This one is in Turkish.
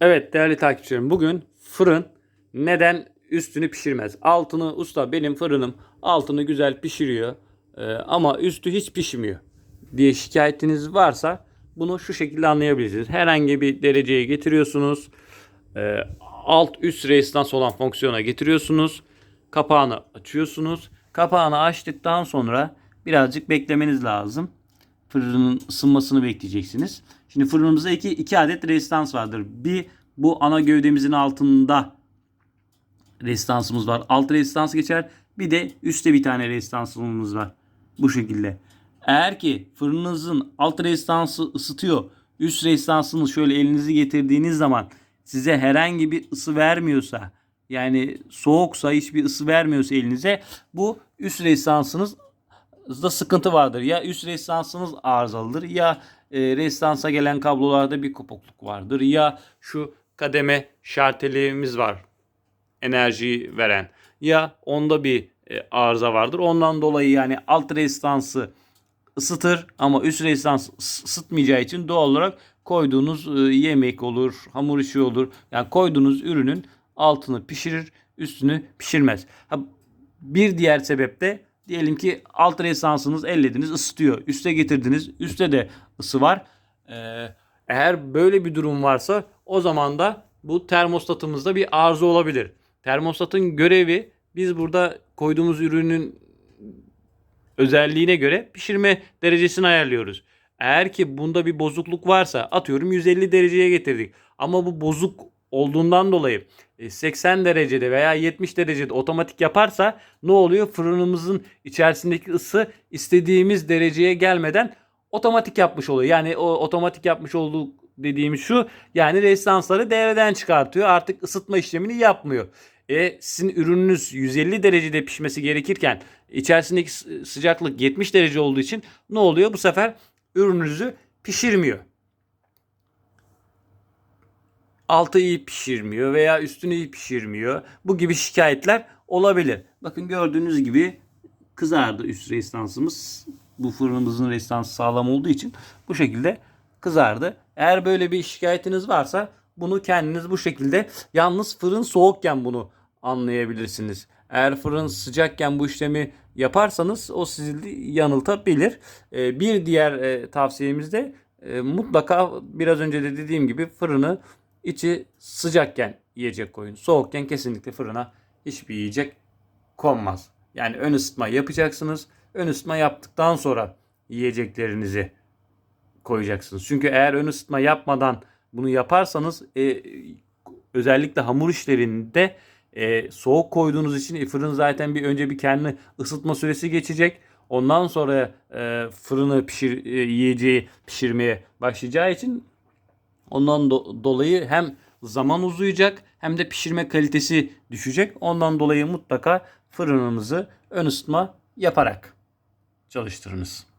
Evet değerli takipçilerim bugün fırın neden üstünü pişirmez? Altını usta benim fırınım altını güzel pişiriyor e, ama üstü hiç pişmiyor diye şikayetiniz varsa bunu şu şekilde anlayabilirsiniz. Herhangi bir dereceye getiriyorsunuz. E, alt üst resistans olan fonksiyona getiriyorsunuz. Kapağını açıyorsunuz. Kapağını açtıktan sonra birazcık beklemeniz lazım fırının ısınmasını bekleyeceksiniz. Şimdi fırınımızda iki, iki adet rezistans vardır. Bir bu ana gövdemizin altında rezistansımız var. Alt rezistans geçer. Bir de üstte bir tane rezistansımız var. Bu şekilde. Eğer ki fırınınızın alt rezistansı ısıtıyor. Üst rezistansını şöyle elinizi getirdiğiniz zaman size herhangi bir ısı vermiyorsa yani soğuksa hiçbir ısı vermiyorsa elinize bu üst rezistansınız da sıkıntı vardır. Ya üst rezistansınız arızalıdır ya e, rezistansa gelen kablolarda bir kopukluk vardır ya şu kademe şartelimiz var enerji veren ya onda bir e, arıza vardır. Ondan dolayı yani alt rezistansı ısıtır ama üst rezistans ıs- ısıtmayacağı için doğal olarak koyduğunuz e, yemek olur, hamur işi olur. Yani koyduğunuz ürünün altını pişirir, üstünü pişirmez. Ha, bir diğer sebep de diyelim ki alt rezistansınız ellediniz ısıtıyor. Üste getirdiniz. Üste de ısı var. Ee, eğer böyle bir durum varsa o zaman da bu termostatımızda bir arıza olabilir. Termostatın görevi biz burada koyduğumuz ürünün özelliğine göre pişirme derecesini ayarlıyoruz. Eğer ki bunda bir bozukluk varsa atıyorum 150 dereceye getirdik. Ama bu bozuk olduğundan dolayı e, 80 derecede veya 70 derecede otomatik yaparsa ne oluyor? Fırınımızın içerisindeki ısı istediğimiz dereceye gelmeden otomatik yapmış oluyor. Yani o otomatik yapmış olduğu dediğimiz şu yani rezistansları devreden çıkartıyor. Artık ısıtma işlemini yapmıyor. E, sizin ürününüz 150 derecede pişmesi gerekirken içerisindeki sı- sıcaklık 70 derece olduğu için ne oluyor? Bu sefer ürününüzü pişirmiyor. Altı iyi pişirmiyor veya üstünü iyi pişirmiyor. Bu gibi şikayetler olabilir. Bakın gördüğünüz gibi kızardı üst rezistansımız. Bu fırınımızın rezistansı sağlam olduğu için bu şekilde kızardı. Eğer böyle bir şikayetiniz varsa bunu kendiniz bu şekilde yalnız fırın soğukken bunu anlayabilirsiniz. Eğer fırın sıcakken bu işlemi yaparsanız o sizi yanıltabilir. Ee, Bir diğer e, tavsiyemiz de e, mutlaka biraz önce de dediğim gibi fırını içi sıcakken yiyecek koyun. Soğukken kesinlikle fırına hiçbir yiyecek konmaz. Yani ön ısıtma yapacaksınız. Ön ısıtma yaptıktan sonra yiyeceklerinizi koyacaksınız. Çünkü eğer ön ısıtma yapmadan bunu yaparsanız e, özellikle hamur işlerinde e, soğuk koyduğunuz için e, fırın zaten bir önce bir kendi ısıtma süresi geçecek. Ondan sonra e, fırını pişir e, yiyeceği pişirmeye başlayacağı için ondan do- dolayı hem zaman uzayacak hem de pişirme kalitesi düşecek. Ondan dolayı mutlaka fırınınızı ön ısıtma yaparak çalıştırınız.